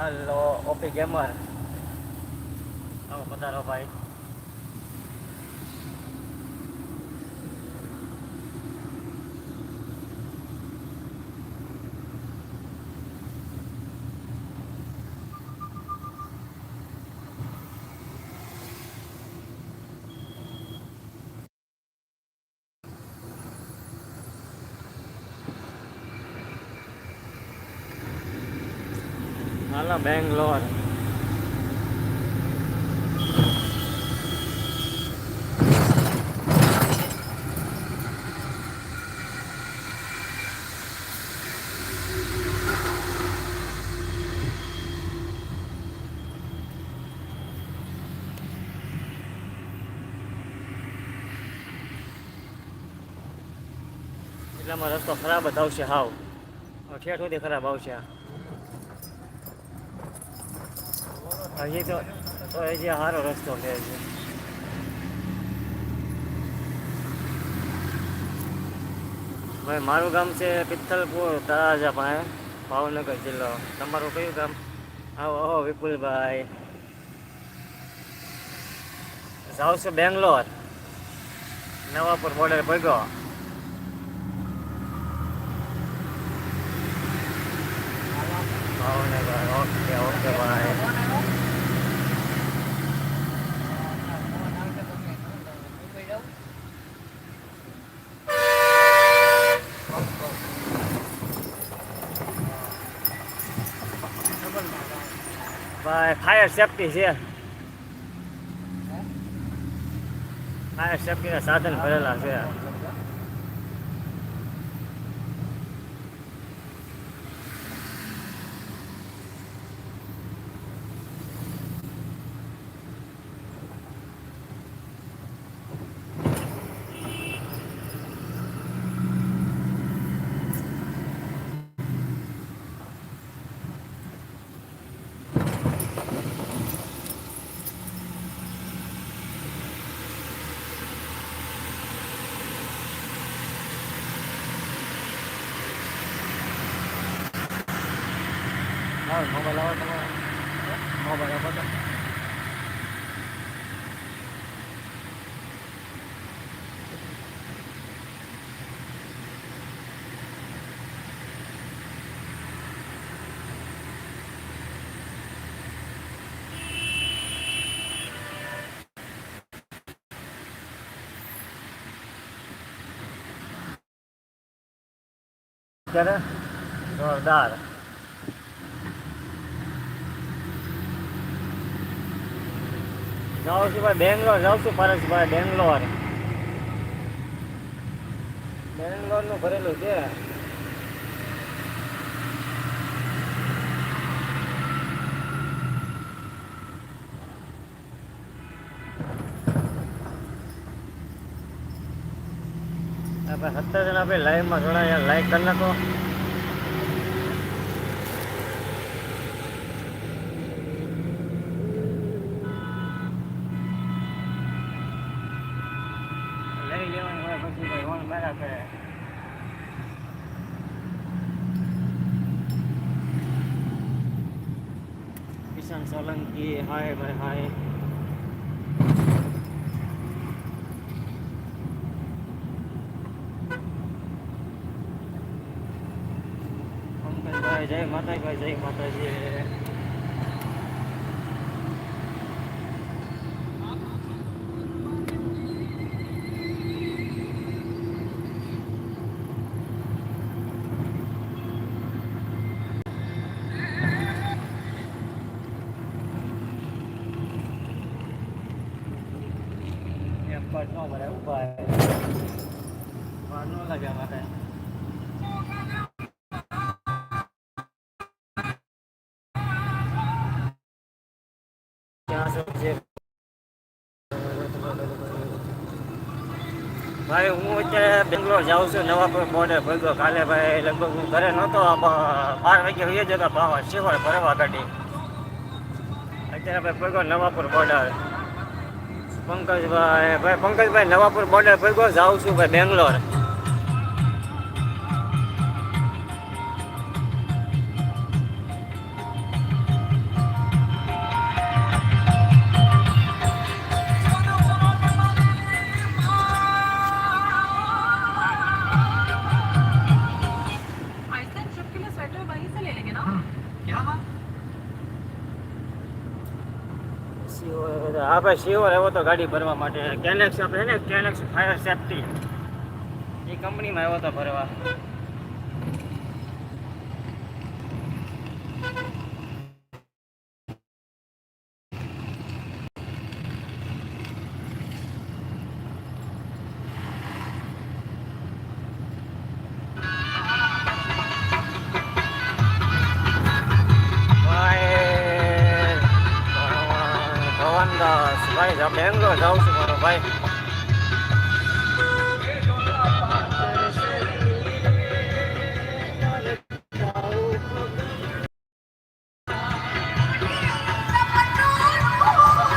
હાલો OP gamer. આવો પધારો ભાઈ. હાલો બેંગ્લોર એટલામાં રસ્તો ખરાબ જ આવશે હાવ ઠેઠ સુધી ખરાબ આવશે આ હજી તો હજી સારો રસ્તો છે ભાઈ, મારું ગામ છે પિત્તલપુર, તળાજા પાસે, ભાવનગર જિલ્લો. તમારું કયું ગામ? આવો આવો, વિપુલભાઈ. જાઉં છું બેંગ્લોર. નવાપુર બોર્ડર ભેગો. ભાવનગર ઓકે ઓકે ભાઈ ભાઈ ફાયર સેફટી છે. ફાયર સેફટીના સાધન ભરેલા છે. લાવો મોબાઈલ લાવો તમે મોબાઈલ આપો તો ત્યારે જોરદાર. જાઉં છું ભાઈ બેંગ્લોર, જાઉં છું પરેશભાઈ બેંગ્લોર બેંગ્લોર. નું ભરેલું છે. આપણે સત્તર જણા આપણે લાઈવમાં જોડાયા. લાઈક કરી નાખો. લેવાનું હોય પછી ભાઈ મારા કરે કિશન સોલંકી, હાય ભાઈ, હાય. પંકજભાઈ જય માતાજી જય માતાજી. લાગ્યા માટે ભાઈ, હું અત્યારે બેંગ્લોર જાઉં છું, નવાપુર બોર્ડર ભોગ્યો કાલે ભાઈ લગભગ હું ઘરે નહોતો બાર વાગે હોઈએ જતા ભાવ શિવળ ભરવા કાઢી અત્યારે ભાઈ ભેગો નવાપુર બોર્ડર પંકજભાઈ, ભાઈ, પંકજભાઈ, નવાપુર બોર્ડર ભેગો જાઉં છું ભાઈ બેંગ્લોર. હા ભાઈ શિવર આવ્યો તો ગાડી ભરવા માટે. કેનેક્સ આપણે ને કેનેક્સ ફાયર સેફટી એ કંપનીમાં આવ્યો તો ભરવા. ભવનદાસ ભાઈ આપણે બેંગ્લોર જાઉં છું મારો ભાઈ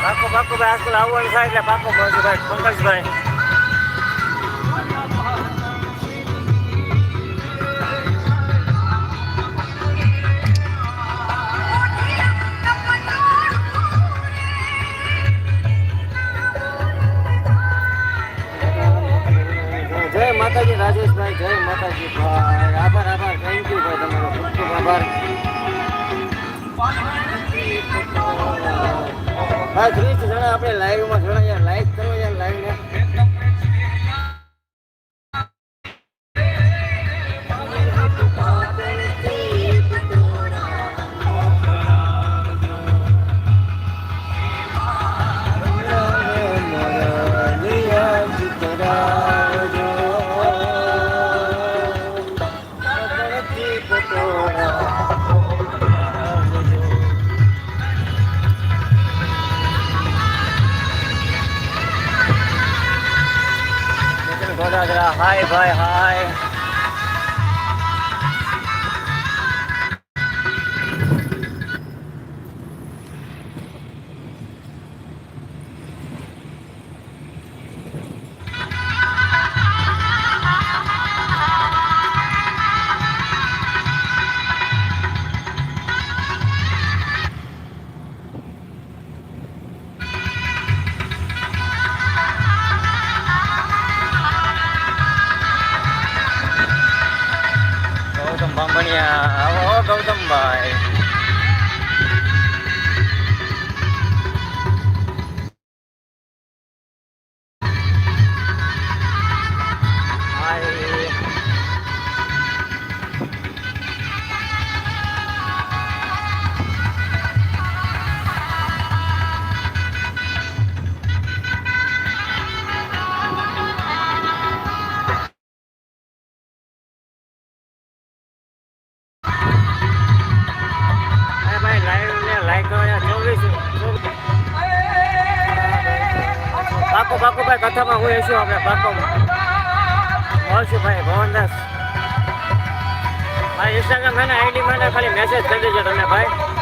પાકો પાકો ભાઈ આજકાલ આવવાનું થાય એટલે પાકો પહોંચું રાજેશભાઈ, જય માતાજી. ભાઈ, આભાર આભાર. થેન્ક યુ ભાઈ, તમારો ખૂબ ખૂબ આભાર. ભાઈ ત્રીસ જણા આપણે લાઈવમાં જોડાયા લાઈક કરો યાર લાઈવને ગોડાદરા હાય ભાઈ ભાઈ કથામાં હું એસું આપણે પાકો મળશું ભાઈ, ભવનદાસ. ભાઈ ઇન્સ્ટાગ્રામ એના આઈડી માટે ખાલી મેસેજ કરી દેજો તમે, ભાઈ.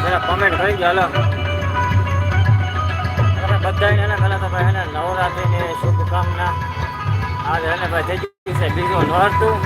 કોમેન્ટ કરી દો, હલો. તમે બધાને એના પહેલા તો ભાઈ એને નવરાત્રિની શુભકામના. આજે એને ભાઈ થઈ ગયું છે બીજું નોરતું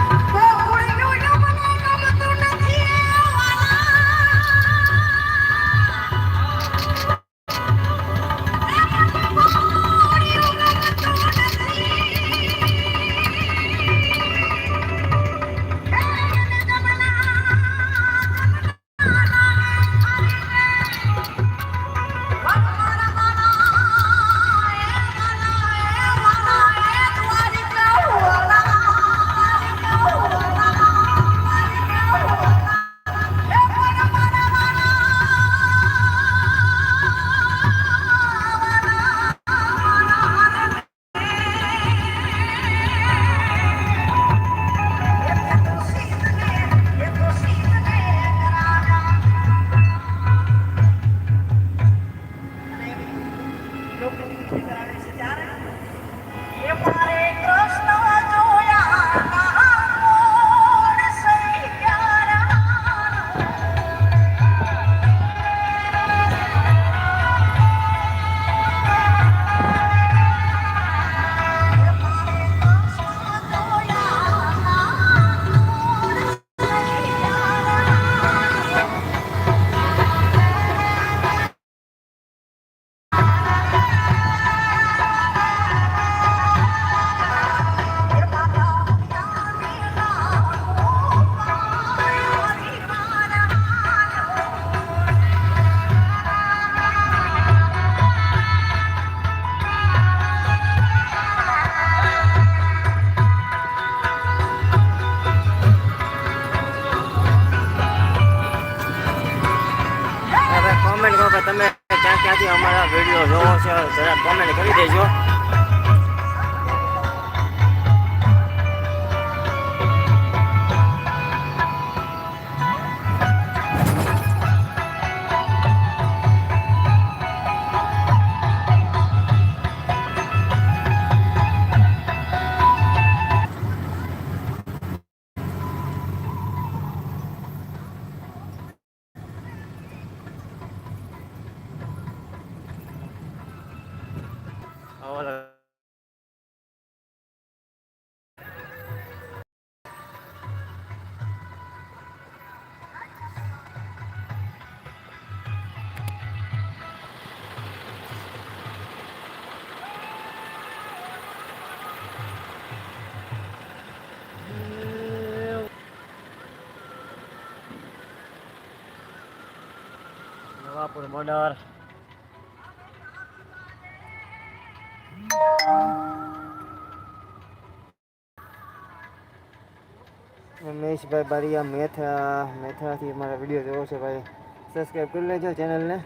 કોમેન્ટ કરી દેજો ઓલા નવાપુર બોર્ડર મહેશભાઈ બારિયા મેથા મેથાથી મારા વીડિયો જોવો છે ભાઈ. સબસ્ક્રાઈબ કરી લેજો ચેનલને